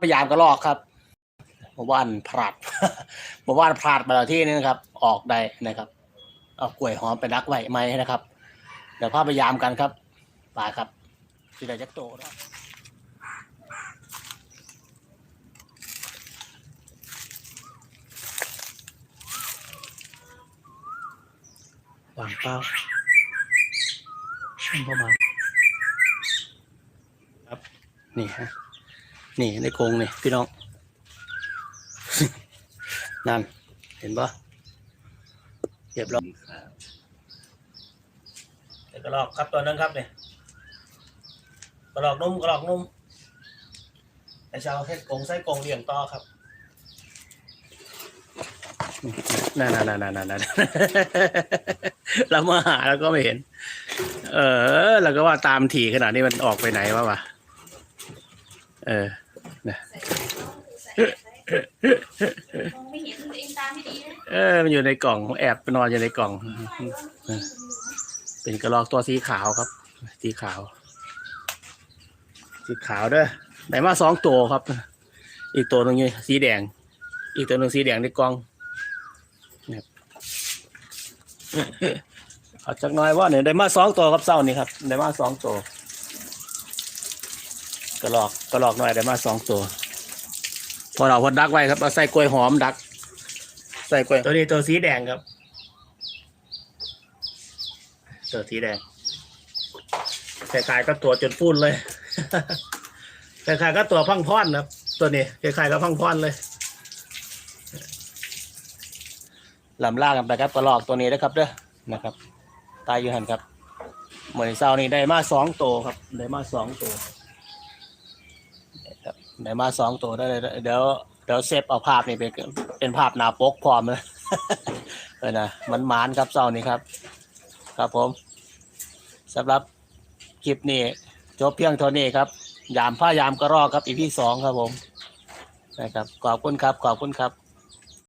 พยายามกระลอกครับเมื่อวานพลาดเมื่อวานพลาดไปแล้วที่นี่นะครับ ออกได้นะครับ เอากล้วยหอมไปรักไว้ไหมนะครับ เดี๋ยวพยายามกันครับไปครับสิได้จักโตนะวางเป้าเข้ามาครับ นี่ฮะ นี่ในกรงนี่พี่น้อง นั่น เห็นปะเรียบร้อยเดี๋ยวกระลอกครับตัวนั้นครับเนี่ยกระลอกนุ่มกระลอกนุ่มไอ้ชาวเฮ็ดกรงไส้กรงเลี้ยงต่อครับนั่นนั่นนั่นนั่นนั่นเรามาหาแล้วก็ไม่เห็น เออเราก็ว่าตามถี่ขนาดนี้มันออกไปไหนวะวะเออ มองไม่เห็นตัวเองตาไม่ดีนะเออ มันอยู่ในกล่องแอบไปนอนอยู่ในกล่อง เป็นกระรอกตัวสีขาวครับ สีขาว สีขาวเด้อไหนมาสองตัวครับ อีกตัวหนึงอยู่สีแดง อีกตัวหนึ่งสีแดงในกล่องนะครับเอาจักหน้อยว่าเนี่ยได้มาสองตัวครับเศร้านี่ครับได้มาสองตัว กระรอกกระรอกหน่อยได้มาสองตัว พอเราพอดักไว้ครับเอาใส่กล้วยหอมดัก ใส่กล้วยตัวนี้ตัวสีแดงครับ ตัวสีแดงคล้ายๆก็ตัวจนฟุ้นเลยคล้ายๆก็ตัวพังพอนครับ ตัวนี้คล้ายๆก็พังพอนเลยลำล่ากันไปครับกระลอกตัวนี้นะครับเด้อนะครับ ตายอยู่หันครับเหมือนเศร้านี่ได้มาสองตัวครับ ได้มาสองตัวครับ ได้มาสองตัวได้เลยเดี๋ยวเดี๋ยวเซฟเอาภาพนี่เป็นเป็นภาพหนาปกพร้อมเลยเออนะมันมานครับเศร้านี้ครับ ครับผมสำหรับคลิปนี้จบเพียงเท่านี้ครับ ยามผ้ายามกระรอกครับอีพีสองครับผมนะครับขอบคุณครับขอบคุณครับ